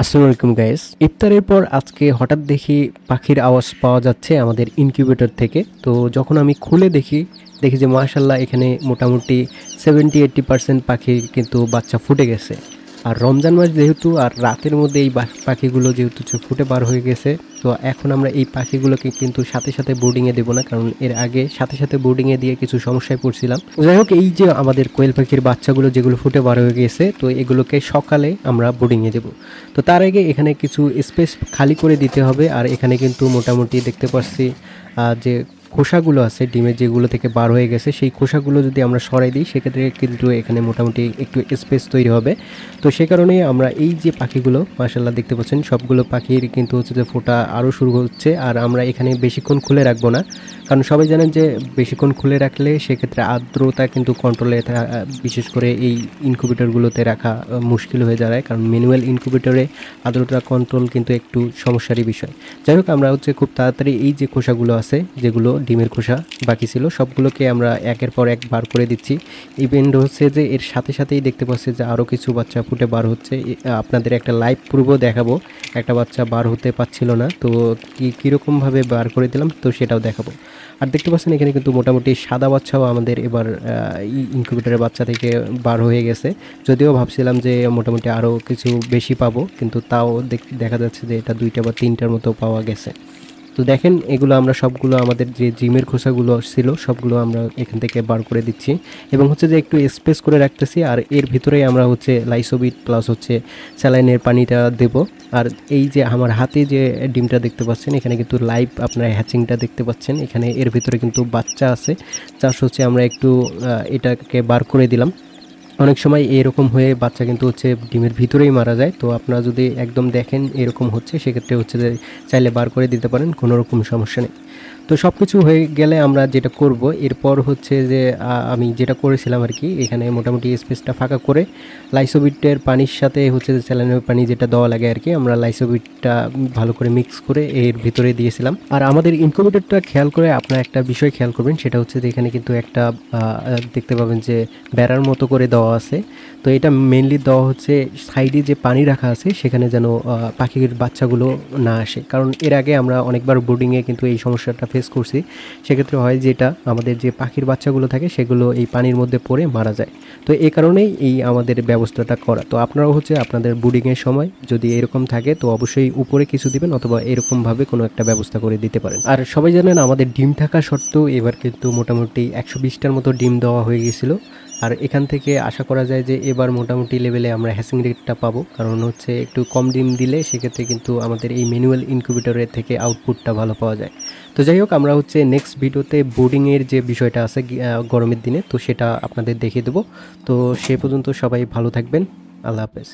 আসসালামু আলাইকুম গাইস ইফতারের পর আজকে হঠাৎ দেখি পাখির আওয়াজ পাওয়া যাচ্ছে আমাদের ইনকিউবেটর থেকে। তো যখন আমি খুলে দেখি দেখি যে মাশাল্লাহ এখানে মোটামুটি সেভেন্টি এইট্টি পার্সেন্ট পাখি কিন্তু বাচ্চা ফুটে গেছে। আর রমজান মাস যেহেতু আর রাতের মধ্যে এই পাখিগুলো যেহেতু ফুটে বার হয়ে গেছে, তো এখন আমরা এই পাখিগুলোকে কিন্তু সাথে সাথে বোর্ডিংয়ে দেবো না, কারণ এর আগে সাথে সাথে বোর্ডিংয়ে দিয়ে কিছু সমস্যায় পড়ছিলাম। যাই হোক, এই যে আমাদের কোয়েল পাখির বাচ্চাগুলো যেগুলো ফুটে বার হয়ে গেছে, তো এগুলোকে সকালে আমরা বোর্ডিংয়ে দেবো। তো তার আগে এখানে কিছু স্পেস খালি করে দিতে হবে, আর এখানে কিন্তু মোটামুটি দেখতে পাচ্ছি যে খোসাগুলো আছে, ডিমের যেগুলো থেকে বার হয়ে গেছে, সেই খোসাগুলো যদি আমরা সরাই দিই, সেক্ষেত্রে কিন্তু এখানে মোটামুটি একটু স্পেস তৈরি হবে। তো সে কারণে আমরা এই যে পাখিগুলো মাসাল্লাহ দেখতে পাচ্ছেন, সবগুলো পাখির কিন্তু হচ্ছে যে ফোটা আরও শুরু হচ্ছে, আর আমরা এখানে বেশিক্ষণ খুলে রাখব না। কারণ সবাই জানেন যে বেশিক্ষণ খুলে রাখলে সেক্ষেত্রে আর্দ্রতা কিন্তু কন্ট্রোলে বিশেষ করে এই ইনকুবেটরগুলোতে রাখা মুশকিল হয়ে দাঁড়ায়। কারণ ম্যানুয়াল ইনকুবেটরে আর্দ্রতা কন্ট্রোল কিন্তু একটু সমস্যারই বিষয়। যাই হোক, আমরা হচ্ছে খুব তাড়াতাড়ি এই যে খোসাগুলো আছে, যেগুলো ডিমের খোসা বাকি ছিল। সবগুলোকে আমরা একের পর এক বার করে দিচ্ছি। ইভেন্ট হচ্ছে যে এর সাথে সাথেই দেখতে পাচ্ছি যে আরও কিছু বাচ্চা ফুটে বার হচ্ছে। আপনাদের একটা লাইভ পূর্ব দেখাবো। একটা বাচ্চা বার হতে পারছিল না। তো কী, কীরকমভাবে বার করে দিলাম, তো সেটাও দেখাবো। আর দেখতে পাচ্ছেন এখানে কিন্তু মোটামুটি সাদা বাচ্চাও আমাদের এবার ইনকিউবেটরের বাচ্চা থেকে বার হয়ে গেছে। যদিও ভাবছিলাম যে মোটামুটি আরও কিছু বেশি পাবো, কিন্তু তাও দেখ- দেখা যাচ্ছে যে এটা দুইটা বা তিনটার মতো পাওয়া গেছে। তো দেখেন, এগুলো আমরা সবগুলো আমাদের যে জিমের খোসাগুলো ছিল, সবগুলো আমরা এখান থেকে বার করে দিচ্ছি। এবং হচ্ছে যে একটু স্পেস করে রাখতেছি, আর এর ভিতরেই আমরা হচ্ছে লাইসোবিট প্লাস হচ্ছে স্যালাইনের পানিটা দেব। আর এই যে আমার হাতে যে ডিমটা দেখতে পাচ্ছেন, এখানে কিন্তু লাইভ আপনার হ্যাচিংটা দেখতে পাচ্ছেন। এখানে এর ভিতরে কিন্তু বাচ্চা আছে। চাষ হচ্ছে আমরা একটু এটাকে বার করে দিলাম। অনেক সময় এরকম হয়ে বাচ্চা কিন্তু হচ্ছে ডিমের ভিতরেই মারা যায়। তো আপনারা যদি একদম দেখেন এরকম হচ্ছে, সেক্ষেত্রে হচ্ছে যে চাইলে বার করে দিতে পারেন, কোনো রকম সমস্যা নেই। তো সব কিছু হয়ে গেলে আমরা যেটা করব, এরপর হচ্ছে যে আমি যেটা করেছিলাম আর কি, এখানে মোটামুটি স্পেসটা ফাঁকা করে লাইসোবিটের পানির সাথে হচ্ছে যে স্যালাইনের পানি যেটা দেওয়া লাগে আর কি, আমরা লাইসোবিটটা ভালো করে মিক্স করে এর ভিতরে দিয়েছিলাম। আর আমাদের ইনকিউবেটরটা খেয়াল করে আপনারা একটা বিষয় খেয়াল করবেন, সেটা হচ্ছে যে এখানে কিন্তু একটা দেখতে পাবেন যে বেড়ার মতো করে দেওয়া আছে। তো এটা মেনলি দেওয়া হচ্ছে সাইডে যে পানি রাখা আছে, সেখানে যেন পাখির বাচ্চাগুলো না আসে। কারণ এর আগে আমরা অনেকবার বোর্ডিংয়ে কিন্তু এই সমস্যাটা ফেস করছি, সেক্ষেত্রে হয় যেটা আমাদের যে পাখির বাচ্চাগুলো থাকে সেগুলো এই পানির মধ্যে পড়ে মারা যায়। তো এই কারণেই এই আমাদের ব্যবস্থাটা করা। তো আপনারাও হচ্ছে আপনাদের বুডিংয়ের সময় যদি এরকম থাকে তো অবশ্যই উপরে কিছু দিবেন অথবা এরকমভাবে কোনো একটা ব্যবস্থা করে দিতে পারেন। আর সবাই জানেন আমাদের ডিম থাকা সত্ত্বেও এবার কিন্তু মোটামুটি একশো বিশটার মতো ডিম দেওয়া হয়ে গেছিল আর এখান থেকে আশা করা যায় যে এবার মোটামুটি লেভেলে আমরা হ্যাসিং রেটটা পাবো। কারণ হচ্ছে একটু কম ডিম দিলে সেক্ষেত্রে কিন্তু আমাদের এই ম্যানুয়াল ইনকিউবেটরের থেকে আউটপুটটা ভালো পাওয়া যায়। তো যাই হোক, আমরা হচ্ছে নেক্সট ভিডিওতে বোর্ডিংয়ের যে বিষয়টা আছে গরমের দিনে, তো সেটা আপনাদের দেখিয়ে দেবো। তো সে পর্যন্ত সবাই ভালো থাকবেন। আল্লাহ হাফেজ।